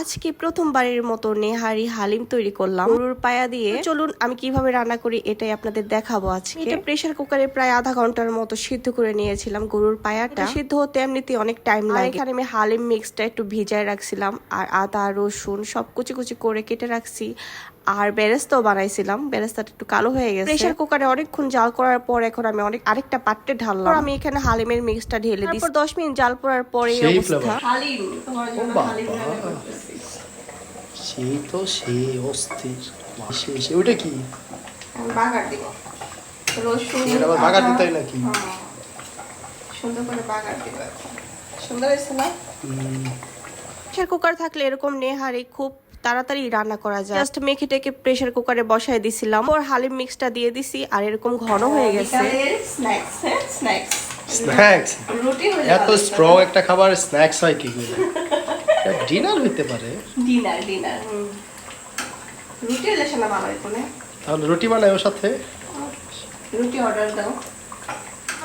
আজকে প্রথমবারের মতো নেহারি হালিম তৈরি করলাম। গরুর পায়া দিয়ে। চলুন আমি কীভাবে রান্না করি এটাই আপনাদের দেখাবো আজকে। এটা প্রেশার কুকারে প্রায় আধা ঘণ্টার মতো সিদ্ধ করে নিয়েছিলাম গরুর পায়াটা। সিদ্ধ হতে এমনিতে অনেক টাইম লাগে। এখানে আমি হালিম মিক্সটা একটু ভিজায় রাখছিলাম। আর আদা রসুন সব কুচি কুচি করে কেটে রাখছি। আর বেরেস্তাও বানাইছিলাম। বেরেস্তাটা একটু কালো হয়ে গেছে। প্রেসার কুকারে অনেকক্ষণ জাল করার পর এখন আমি অনেক আরেকটা পাত্রে ঢাললাম। আমি এখানে হালিমের মিক্সটা ঢেলে দিই তারপর দশ মিনিট জাল পড়ার পরে এই অবস্থা। হালিম তোমার জন্য হালিম রান্না করতেছি। সেই তো সেই অস্থির। সে সে ওইটা কি? আমি বাগার দিব। রসুন এটা আবার বাগার দিতে হয় নাকি? হ্যাঁ। সুন্দর করে বাগার দিব সুন্দর হয়েছে না? হুম, কুকার থাকলে এরকম নেহারি খুব তাড়াতাড়ি রান্না করা যায়। জাস্ট মেখে টেকে প্রেসার কুকারে বসায় দিছিলাম। ওর হালিম মিক্সটা দিয়ে দিছি আর এরকম ঘন হয়ে গেছে। স্ন্যাক্স স্ন্যাক্স স্ন্যাক্স এত স্ট্রং একটা খাবার স্ন্যাক্স হয় কি করে? ডিনার হইতে পারে। ডিনার ডিনার রুটি হলে শোনা ভালো হইতো না তাহলে রুটি বানায় ওর সাথে রুটি অর্ডার দাও।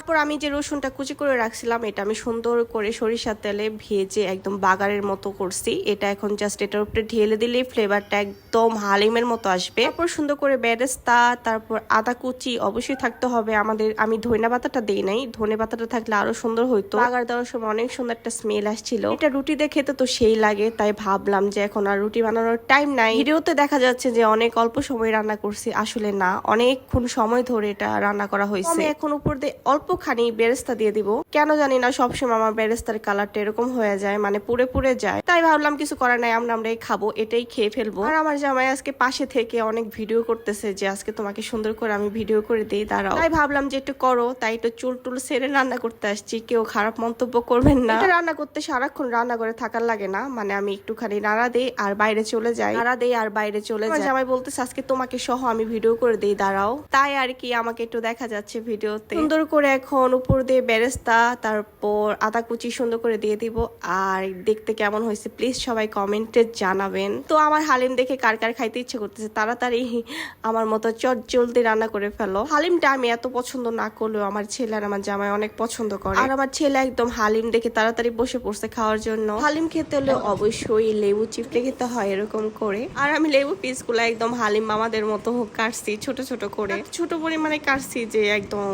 তারপর আমি যে রসুনটা কুচি করে রাখছিলাম, এটা আমি সুন্দর করে সরিষার তেলে ভেজে একদম বাগারের মতো করছি। এটা এখন জাস্ট এটার উপরে ঢেলে দিলে ফ্লেভারটা একদম হালিমের মতো আসবে। তারপর সুন্দর করে বেরেস্তা, তারপর আদা কুচি অবশ্যই থাকতে হবে। আমাদের, আমি ধনে পাতাটা দেই নাই, ধনে পাতাটা থাকলে আরও সুন্দর হইতো। বাগার দেওয়ার সময় অনেক সুন্দর একটা স্মেল আসছিল। এটা রুটি দিয়ে খেতে তো সেই লাগে, তাই ভাবলাম যে এখন আর রুটি বানানোর টাইম নাই। ভিডিওতে দেখা যাচ্ছে যে অনেক অল্প সময় রান্না করছি, আসলে না। অনেকক্ষণ সময় ধরে এটা রান্না করা হয়েছে। এখন উপর দিয়ে অল্পখানি বেরেস্তা দিয়ে দিব? কেন জানি না সবসময় আমার বেরেস্তার কালারটা এরকম হয়ে যায় মানে পুড়ে পুড়ে যায়। তাই ভাবলাম কিছু করার নাই আমরা আমরাই খাব এটাই খেয়ে ফেলব। আর আমার জামাই আজকে পাশে থেকে অনেক ভিডিও করতেছে যে আজকে তোমাকে সুন্দর করে আমি ভিডিও করে দিই দাঁড়াও। তাই ভাবলাম যে একটু করো তাই একটু চুল টুল সেরে রান্না করতে আসছি কেউ খারাপ মন্তব্য করবেন না। এটা রান্না করতে সারাক্ষণ রান্না করে থাকার লাগে না মানে আমি একটুখানি নাড়া দেই আর বাইরে চলে যাই। নাড়া দেই আর বাইরে চলে যাই। জামাই বলতেছে আজকে তোমাকে সহ আমি ভিডিও করে দিই দাঁড়াও। তাই আর কি আমাকে একটু দেখা যাচ্ছে ভিডিওতে। সুন্দর করে এখন উপর দিয়ে বেরেস্তা, তারপর আদা কুচি সুন্দর করে দিয়ে দিব। আর দেখতে কেমন হয়েছে প্লিজ সবাই কমেন্টে জানাবেন। তো আমার হালিম দেখে কার কার খাইতে ইচ্ছে করতেছে, তাড়াতাড়ি আমার মতো চট জলদি রান্না করে ফেলো। হালিমটা আমি এত পছন্দ না করলেও আমার ছেলে আর আমার জামাই অনেক পছন্দ করে। আর আমার ছেলে একদম হালিম দেখে তাড়াতাড়ি বসে পড়ছে খাওয়ার জন্য। হালিম খেতে হলে অবশ্যই লেবু চিপড়ে খেতে হয় এরকম করে। আর আমি লেবু পিসগুলো একদম হালিম মামাদের মতো কাটছি, ছোট ছোট করে। ছোট পরিমাণে কাটছি যে একদম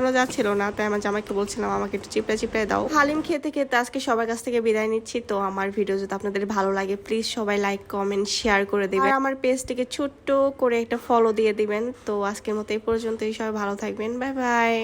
চিপড়ানো যাচ্ছিল না, তাই আমার জামাইকে বলছিলাম, আমাকে একটু চিপড়া চিপড়ায় দাও। হালিম খেতে খেতে আজকে সবার কাছ থেকে বিদায় নিচ্ছি। তো আমার ভিডিও যদি আপনাদের ভালো লাগে প্লিজ সবাই লাইক কমেন্ট শেয়ার করে দেবেন। আর আমার পেজটিকে ছোট্ট করে একটা ফলো দিয়ে দিবেন। তো আজকের মতো এই পর্যন্তই, সবাই ভালো থাকবেন। Bye bye